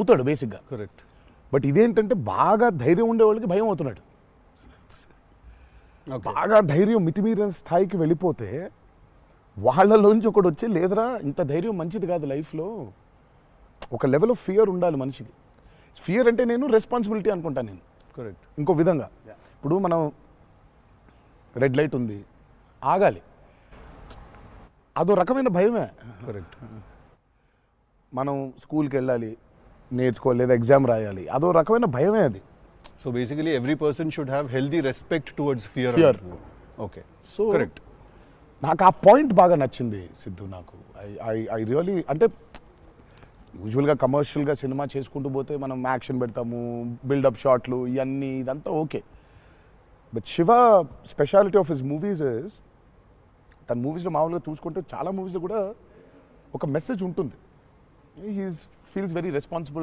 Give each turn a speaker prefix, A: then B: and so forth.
A: అవుతాడు బేసిక్గా.
B: Correct.
A: But ఇదేంటంటే బాగా ధైర్యం ఉండే వాళ్ళకి భయం అవుతున్నాడు. బాగా ధైర్యం మితిమీరిన స్థాయికి వెళ్ళిపోతే వాళ్ళలోంచి ఒకడు వచ్చి లేదురా ఇంత ధైర్యం మంచిది కాదు లైఫ్లో. ఒక లెవెల్ ఆఫ్ ఫియర్ ఉండాలి మనిషికి. ఫియర్ అంటే నేను రెస్పాన్సిబిలిటీ అనుకుంటాను నేను.
B: కరెక్ట్.
A: ఇంకో విధంగా. ఇప్పుడు మనం రెడ్ లైట్ ఉంది. ఆగాలి. అదో రకమైన భయమే.
B: కరెక్ట్.
A: మనం స్కూల్కి వెళ్ళాలి. నేర్చుకోవాలి లేదా ఎగ్జామ్ రాయాలి. అదో రకమైన భయమే అది.
B: So basically every person should have healthy respect towards fear
A: Fear.
B: Okay
A: so
B: correct
A: నాకు ఆ పాయింట్ బాగా నచ్చింది సిద్ధు నాకు. ఐ ఐ ఐ రియలీ అంటే యూజువల్గా కమర్షియల్గా సినిమా చేసుకుంటూ పోతే మనం యాక్షన్ పెడతాము బిల్డప్ షాట్లు ఇవన్నీ ఇదంతా okay but Siva speciality of his movies is తన మూవీస్లో మామూలుగా చూసుకుంటే చాలా మూవీస్లో కూడా ఒక మెసేజ్ ఉంటుంది. He's feels very responsible